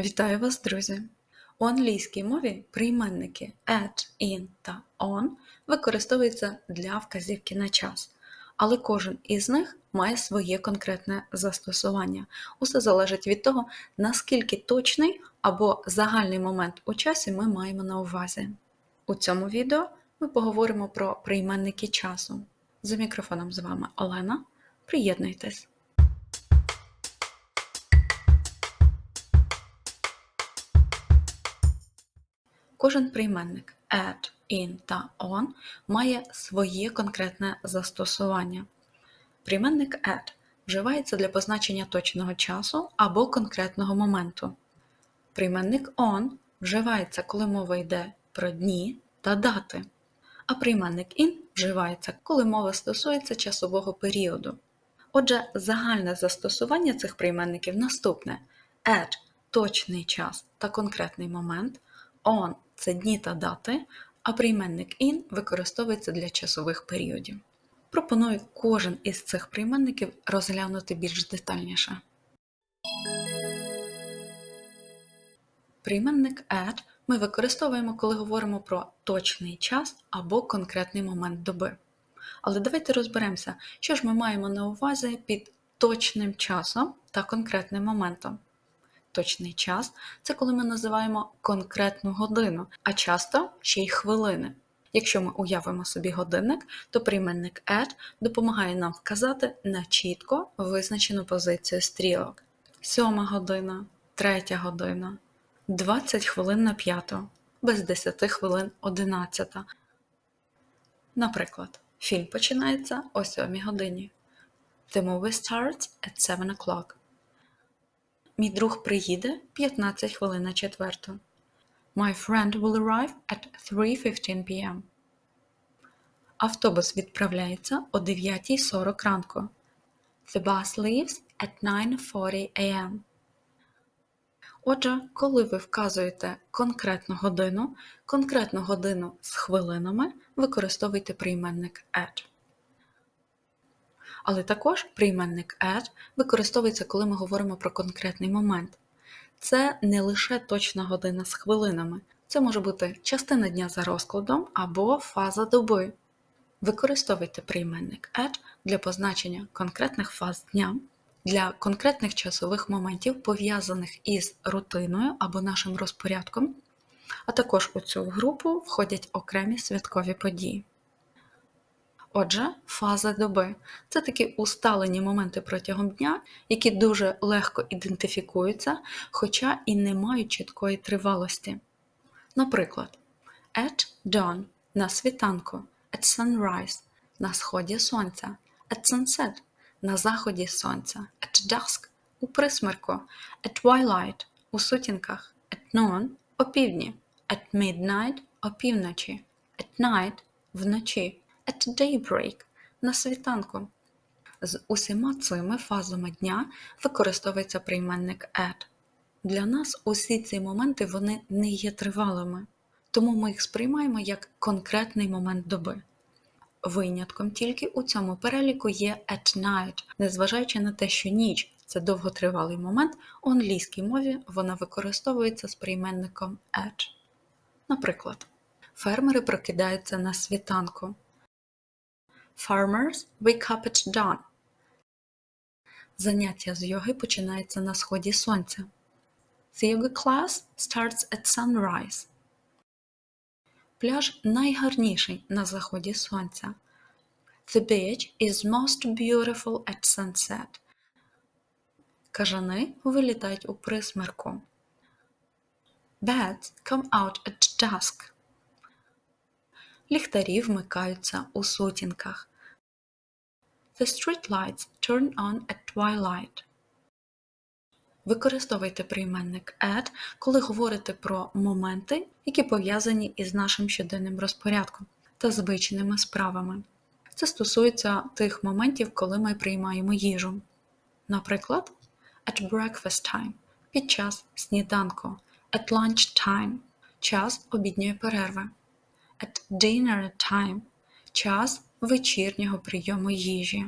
Вітаю вас, друзі! У англійській мові прийменники at, in та on використовуються для вказівки на час, але кожен із них має своє конкретне застосування. Усе залежить від того, наскільки точний або загальний момент у часі ми маємо на увазі. У цьому відео ми поговоримо про прийменники часу. За мікрофоном з вами Олена. Приєднуйтесь! Кожен прийменник at, in та on має своє конкретне застосування. Прийменник at вживається для позначення точного часу або конкретного моменту. Прийменник on вживається, коли мова йде про дні та дати, а прийменник in вживається, коли мова стосується часового періоду. Отже, загальне застосування цих прийменників наступне: at точний час та конкретний момент, on це дні та дати, а прийменник in використовується для часових періодів. Пропоную кожен із цих прийменників розглянути більш детальніше. Прийменник at ми використовуємо, коли говоримо про точний час або конкретний момент доби. Але давайте розберемося, що ж ми маємо на увазі під точним часом та конкретним моментом. Точний час це коли ми називаємо конкретну годину, а часто ще й хвилини. Якщо ми уявимо собі годинник, то прийменник at допомагає нам вказати на чітко визначену позицію стрілок. Сьома година, третя година, 20 хвилин на п'яту, без 10 хвилин 11. Наприклад, фільм починається о 7 годині. The movie starts at 7 o'clock. Мій друг приїде 15 хвилин на четверту. My friend will arrive at 3.15 p.m. Автобус відправляється о 9.40 ранку. The bus leaves at 9.40 a.m. Отже, коли ви вказуєте конкретну годину, конкретну годину з хвилинами, використовуйте прийменник at. Але також прийменник at використовується, коли ми говоримо про конкретний момент. Це не лише точна година з хвилинами, це може бути частина дня за розкладом або фаза доби. Використовуйте прийменник at для позначення конкретних фаз дня, для конкретних часових моментів, пов'язаних із рутиною або нашим розпорядком, а також у цю групу входять окремі святкові події. Отже, фаза доби це такі усталені моменти протягом дня, які дуже легко ідентифікуються, хоча і не мають чіткої тривалості. Наприклад, at dawn на світанку, at sunrise на сході сонця, at sunset на заході сонця, at dusk у присмерку, at twilight у сутінках, at noon опівдні, at midnight опівночі, at night вночі at daybreak на світанку. З усіма цими фазами дня використовується прийменник at. Для нас усі ці моменти вони не є тривалими, тому ми їх сприймаємо як конкретний момент доби. Винятком тільки у цьому переліку є at night, незважаючи на те, що ніч це довготривалий момент, у англійській мові вона використовується з прийменником at. Наприклад, фермери прокидаються на світанку. Farmers wake up at dawn. Заняття з йоги починається на сході сонця. The yoga class starts at sunrise. Пляж найгарніший на заході сонця. The beach is most beautiful at sunset. Кажани вилітають у присмерку. Bats come out at dusk. Ліхтарі вмикаються у сутінках. The streetlights turn on at twilight. Використовуйте прийменник at, коли говорите про моменти, які пов'язані із нашим щоденним розпорядком та звичними справами. Це стосується тих моментів, коли ми приймаємо їжу. Наприклад, at breakfast time під час сніданку, at lunch time час обідньої перерви, at dinner time час вечірнього прийому їжі,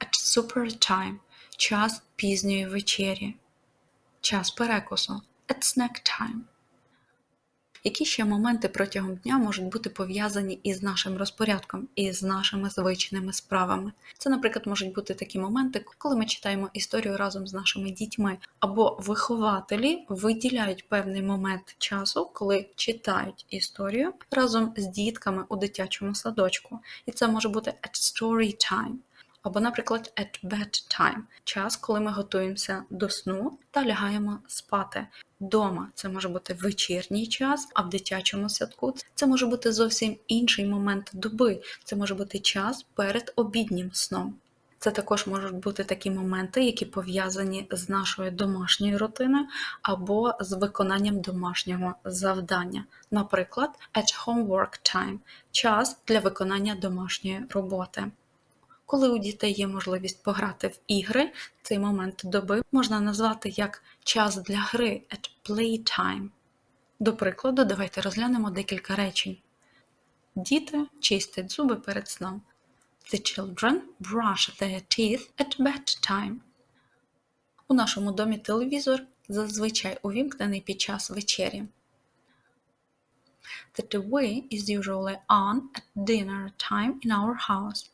at supper time час пізньої вечері, час перекусу, at snack time. Які ще моменти протягом дня можуть бути пов'язані із нашим розпорядком і з нашими звичними справами? Це, наприклад, можуть бути такі моменти, коли ми читаємо історію разом з нашими дітьми, або вихователі виділяють певний момент часу, коли читають історію разом з дітками у дитячому садочку. І це може бути at story time. Або, наприклад, at bedtime – час, коли ми готуємося до сну та лягаємо спати. Дома це може бути вечірній час, а в дитячому садку це може бути зовсім інший момент доби. Це може бути час перед обіднім сном. Це також можуть бути такі моменти, які пов'язані з нашою домашньою рутиною або з виконанням домашнього завдання. Наприклад, at homework time – час для виконання домашньої роботи. Коли у дітей є можливість пограти в ігри, цей момент доби можна назвати як час для гри at playtime. До прикладу, давайте розглянемо декілька речень. Діти чистять зуби перед сном. The children brush their teeth at bedtime. У нашому домі телевізор зазвичай увімкнений під час вечері. The TV is usually on at dinner time in our house.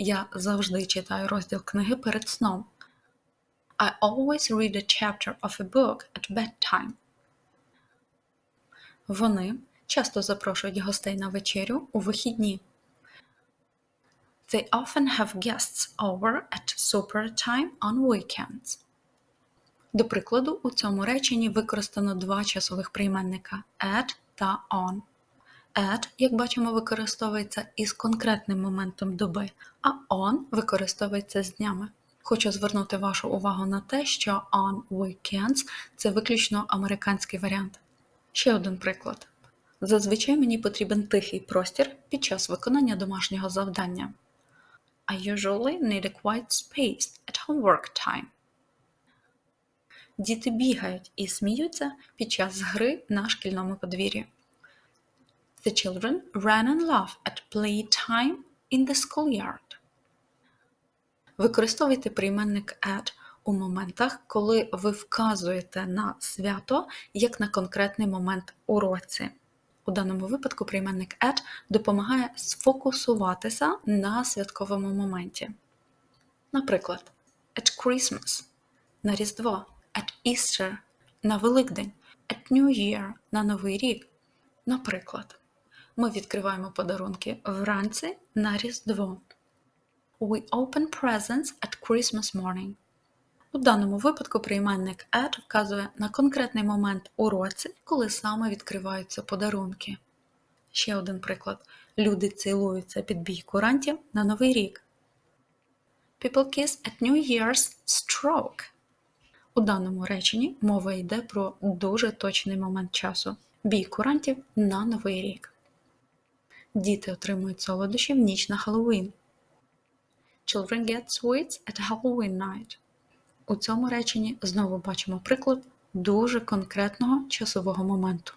Я завжди читаю розділ книги перед сном. I always read a chapter of a book at bedtime. Вони часто запрошують гостей на вечерю у вихідні. They often have guests over at supper time on weekends. До прикладу, у цьому реченні використано два часових прийменника at та on. At, як бачимо, використовується із конкретним моментом доби, а on використовується з днями. Хочу звернути вашу увагу на те, що on weekends це виключно американський варіант. Ще один приклад. Зазвичай мені потрібен тихий простір під час виконання домашнього завдання. I usually need a quiet space at homework time. Діти бігають і сміються під час гри на шкільному подвір'ї. The children ran and laughed at playtime in the schoolyard. Використовуйте прийменник at у моментах, коли ви вказуєте на свято як на конкретний момент у році. У даному випадку прийменник at допомагає сфокусуватися на святковому моменті. Наприклад, at Christmas на Різдво, at Easter на Великдень, at New Year на Новий рік. Наприклад, ми відкриваємо подарунки вранці на Різдво. We open presents at Christmas morning. У даному випадку прийменник at вказує на конкретний момент у році, коли саме відкриваються подарунки. Ще один приклад. Люди цілуються під бій курантів на Новий рік. People kiss at New Year's stroke. У даному реченні мова йде про дуже точний момент часу. Бій курантів на Новий рік. Діти отримують солодощі в ніч на Хеллоуін. Children get sweets at Halloween night. У цьому реченні знову бачимо приклад дуже конкретного часового моменту.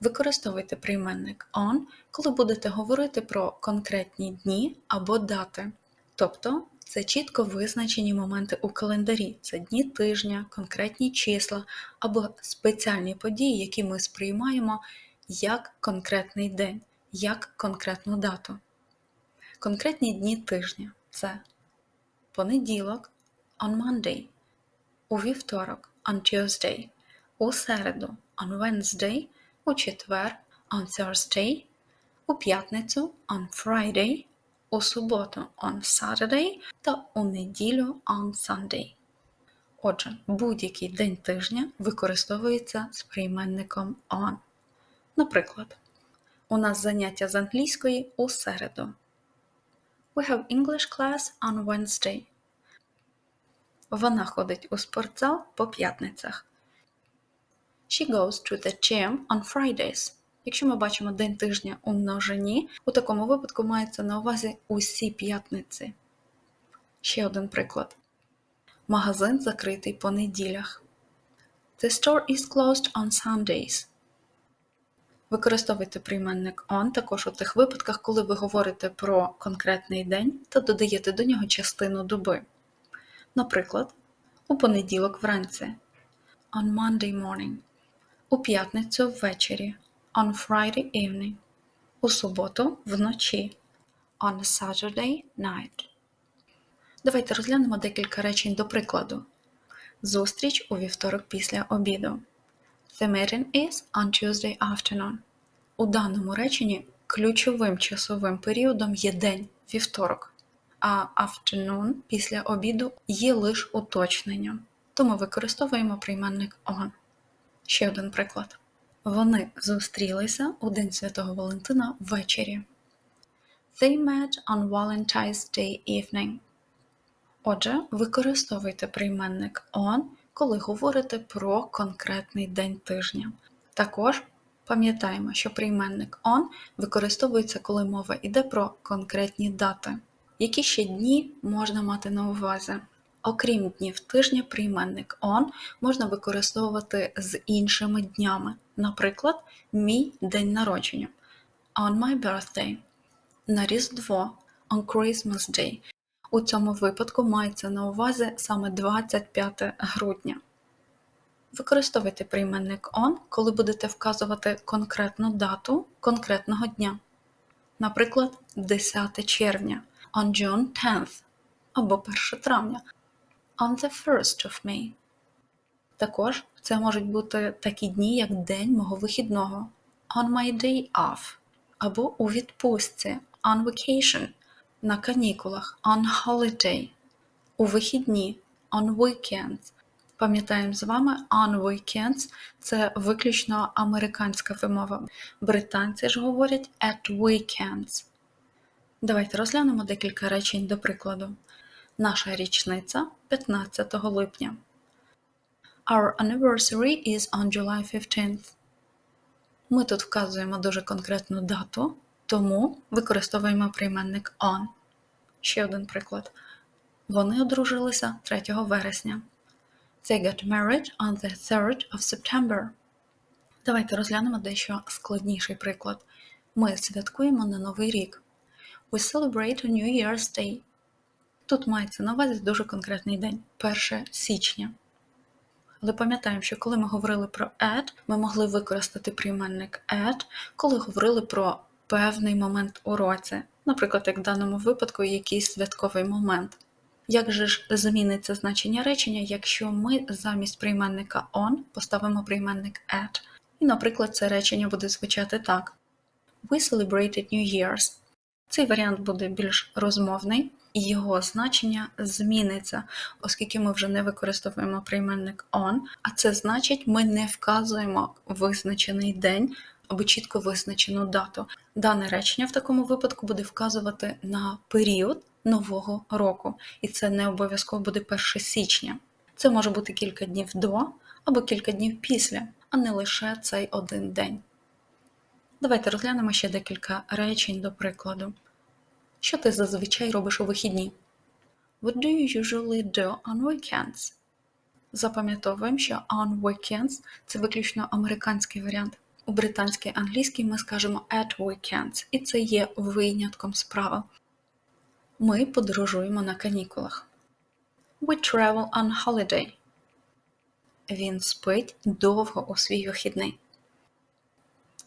Використовуйте прийменник on, коли будете говорити про конкретні дні або дати. Тобто це чітко визначені моменти у календарі, це дні тижня, конкретні числа або спеціальні події, які ми сприймаємо як конкретний день, як конкретну дату. Конкретні дні тижня це понеділок on Monday, у вівторок on Tuesday, у середу on Wednesday, у четвер on Thursday, у п'ятницю on Friday, у суботу on Saturday та у неділю on Sunday. Отже, будь-який день тижня використовується з прийменником on. Наприклад, у нас заняття з англійської у середу. We have English class on Wednesday. Вона ходить у спортзал по п'ятницях. She goes to the gym on Fridays. Якщо ми бачимо день тижня у множині, у такому випадку мається на увазі усі п'ятниці. Ще один приклад. Магазин закритий по неділях. The store is closed on Sundays. Використовуйте прийменник on також у тих випадках, коли ви говорите про конкретний день та додаєте до нього частину доби. Наприклад, у понеділок вранці on Monday morning, у п'ятницю ввечері on Friday evening, у суботу вночі on Saturday night. Давайте розглянемо декілька речень до прикладу. Зустріч у вівторок після обіду. The meeting is on Tuesday afternoon. У даному реченні ключовим часовим періодом є день вівторок, а afternoon після обіду є лише уточненням. Тому використовуємо прийменник on. Ще один приклад. Вони зустрілися у День Святого Валентина ввечері. They met on Valentine's Day evening. Отже, використовуйте прийменник on, коли говорите про конкретний день тижня. Також пам'ятаємо, що прийменник on використовується, коли мова йде про конкретні дати. Які ще дні можна мати на увазі? Окрім днів тижня, прийменник on можна використовувати з іншими днями. Наприклад, мій день народження on my birthday, на Різдво on Christmas Day. У цьому випадку мається на увазі саме 25 грудня. Використовуйте прийменник on, коли будете вказувати конкретну дату конкретного дня. Наприклад, 10 червня on June 10th або 1 травня on the 1st of May. Також це можуть бути такі дні, як день мого вихідного on my day off або у відпустці on vacation на канікулах on holiday, у вихідні on weekends. Пам'ятаємо з вами, on weekends це виключно американська вимова. Британці ж говорять at weekends. Давайте розглянемо декілька речень до прикладу. Наша річниця 15 липня. Our anniversary is on July 15th. Ми тут вказуємо дуже конкретну дату, тому використовуємо прийменник on. Ще один приклад. Вони одружилися 3 вересня. They got married on the 3rd of September. Давайте розглянемо дещо складніший приклад. Ми святкуємо на Новий рік. We celebrate a New Year's Day. Тут мається на увазі дуже конкретний день 1 січня. Але пам'ятаємо, що коли ми говорили про at, ми могли використати прийменник at, коли говорили про певний момент у році, наприклад, як в даному випадку, якийсь святковий момент. Як же ж зміниться значення речення, якщо ми замість прийменника on поставимо прийменник at? І, наприклад, це речення буде звучати так: We celebrated New Year's. Цей варіант буде більш розмовний, і його значення зміниться, оскільки ми вже не використовуємо прийменник on, а це значить, ми не вказуємо визначений день або чітко визначену дату. Дане речення в такому випадку буде вказувати на період нового року, і це не обов'язково буде 1 січня. Це може бути кілька днів до або кілька днів після, а не лише цей один день. Давайте розглянемо ще декілька речень до прикладу. Що ти зазвичай робиш у вихідні? What do you usually do on weekends? Запам'ятовуємо, що on weekends це виключно американський варіант. У британській англійській ми скажемо at weekends, і це є винятком з правил. Ми подорожуємо на канікулах. We travel on holiday. Він спить довго у свій вихідний.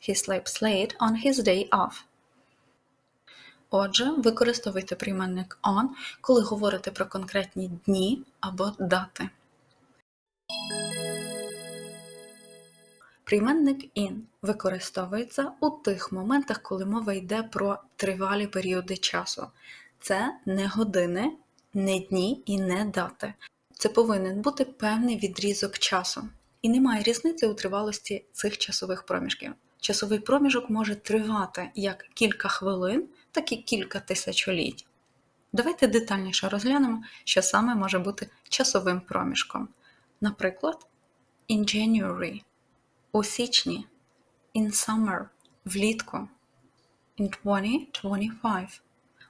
He sleeps late on his day off. Отже, використовуйте прийменник on, коли говорите про конкретні дні або дати. Прийменник in використовується у тих моментах, коли мова йде про тривалі періоди часу. Це не години, не дні і не дати. Це повинен бути певний відрізок часу. І немає різниці у тривалості цих часових проміжків. Часовий проміжок може тривати як кілька хвилин, так і кілька тисячоліть. Давайте детальніше розглянемо, що саме може бути часовим проміжком. Наприклад, in January у січні, in summer влітку, in 2025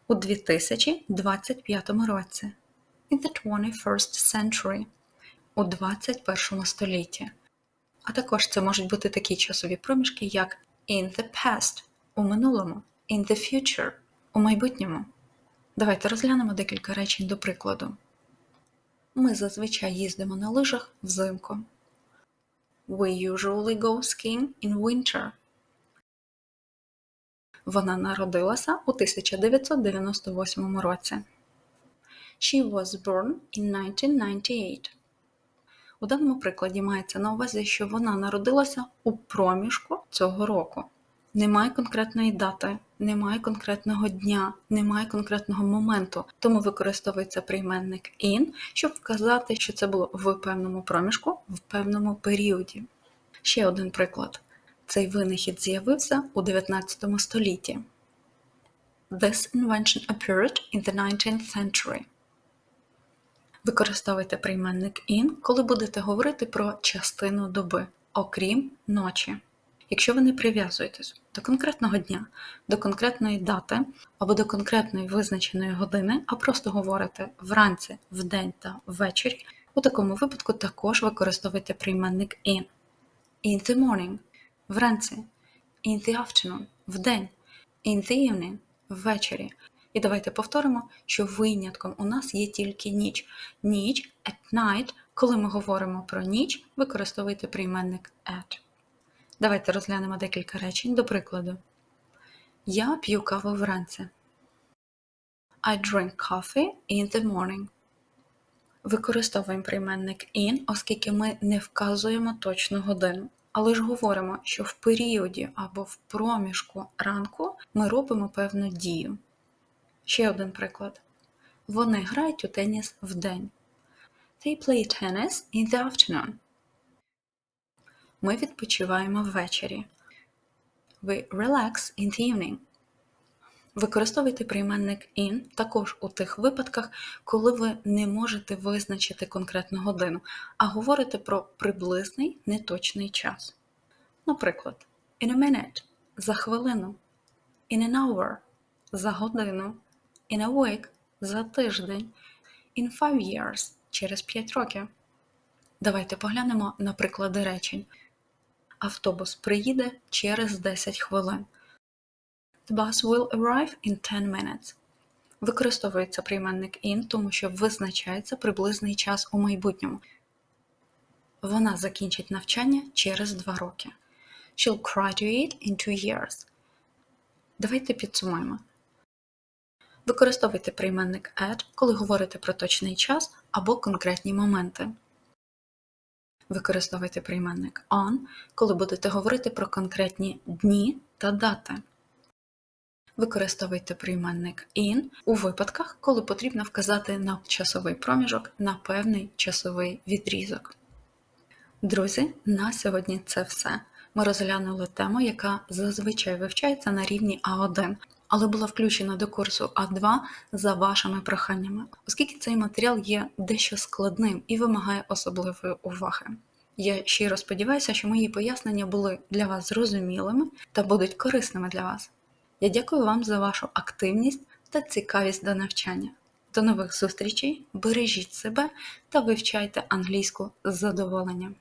у 2025 році, in the 21st century у 21 столітті. А також це можуть бути такі часові проміжки, як in the past у минулому, in the future у майбутньому. Давайте розглянемо декілька речень до прикладу. Ми зазвичай їздимо на лижах взимку. We usually go skiing in winter. Вона народилася у 1998 році. She was born in 1998. У даному прикладі мається на увазі, що вона народилася у проміжку цього року. Немає конкретної дати, немає конкретного дня, немає конкретного моменту, тому використовується прийменник in, щоб вказати, що це було в певному проміжку, в певному періоді. Ще один приклад. Цей винахід з'явився у 19 столітті. This invention appeared in the 19th century. Використовуйте прийменник in, коли будете говорити про частину доби, окрім ночі. Якщо ви не прив'язуєтесь до конкретного дня, до конкретної дати або до конкретної визначеної години, а просто говорите вранці, вдень та ввечері, у такому випадку також використовуйте прийменник in. In the morning вранці, in the afternoon вдень, in the evening ввечері. І давайте повторимо, що винятком у нас є тільки ніч. Ніч at night, коли ми говоримо про ніч, використовуйте прийменник at. Давайте розглянемо декілька речень до прикладу. Я п'ю каву вранці. I drink coffee in the morning. Використовуємо прийменник in, оскільки ми не вказуємо точну годину. Але ж говоримо, що в періоді або в проміжку ранку ми робимо певну дію. Ще один приклад. Вони грають у теніс вдень. They play tennis in the afternoon. Ми відпочиваємо ввечері. We relax in the evening. Використовуйте прийменник in також у тих випадках, коли ви не можете визначити конкретну годину, а говорите про приблизний неточний час. Наприклад, in a minute за хвилину, in an hour за годину, in a week за тиждень, in five years через 5 років. Давайте поглянемо на приклади речень. Автобус приїде через 10 хвилин. The bus will arrive in 10 minutes. Використовується прийменник in, тому що визначається приблизний час у майбутньому. Вона закінчить навчання через 2 роки. She'll graduate in 2 years. Давайте підсумуємо. Використовуйте прийменник at, коли говорите про точний час або конкретні моменти. Використовуйте прийменник on, коли будете говорити про конкретні дні та дати. Використовуйте прийменник in у випадках, коли потрібно вказати на часовий проміжок на певний часовий відрізок. Друзі, на сьогодні це все. Ми розглянули тему, яка зазвичай вивчається на рівні А1, але була включена до курсу А2 за вашими проханнями, оскільки цей матеріал є дещо складним і вимагає особливої уваги. Я щиро сподіваюся, що мої пояснення були для вас зрозумілими та будуть корисними для вас. Я дякую вам за вашу активність та цікавість до навчання. До нових зустрічей, бережіть себе та вивчайте англійську з задоволенням.